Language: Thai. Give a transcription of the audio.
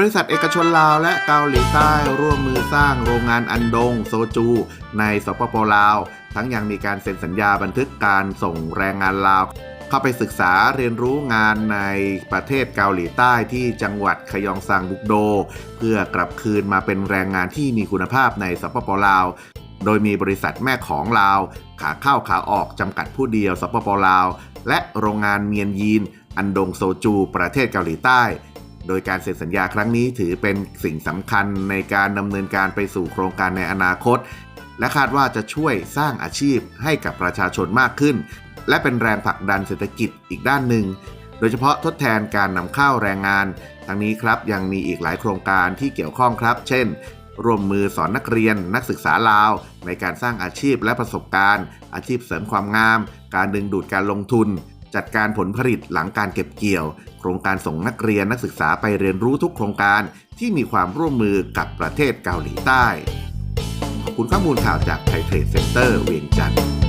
บริษัทเอกชนลาวและเกาหลีใต้ร่วมมือสร้างโรงงานอันดงโซจู ในสปปลาว ทั้งยังมีการเซ็นสัญญาบันทึกการส่งแรงงานลาว เข้าไปศึกษาเรียนรู้งานในประเทศเกาหลีใต้ที่จังหวัดขยองซังบุกโด เพื่อกลับคืนมาเป็นแรงงานที่มีคุณภาพในสปปลาวโดยมีบริษัทแม่ของลาว ขาเข้าขาออกจำกัดผู้เดียวสปปลาว และโรงงานเมียนยีน อันดงโซจู ประเทศเกาหลีใต้ โดยการเซ็นสัญญาครั้งนี้ถือเป็นสิ่งสำคัญในการดำเนินการไปสู่โครงการในอนาคต และคาดว่าจะช่วยสร้างอาชีพให้กับประชาชนมากขึ้น และเป็นแรงผลักดันเศรษฐกิจอีกด้านหนึ่ง โดยเฉพาะทดแทนการนำเข้าแรงงาน ทั้งนี้ครับยังมีอีกหลายโครงการที่เกี่ยวข้องครับ เช่นร่วมมือสอนนักเรียนนักศึกษาลาว ในการสร้างอาชีพและประสบการณ์ อาชีพเสริมความงาม การดึงดูดการลงทุน จัดการผลผลิตหลังการเก็บเกี่ยว โครงการส่งนักเรียนนักศึกษาไปเรียนรู้ทุกโครงการที่มีความร่วมมือกับประเทศเกาหลีใต้ ขอบคุณข้อมูลข่าวจากไทยเทรดเซ็นเตอร์เวียงจันทร์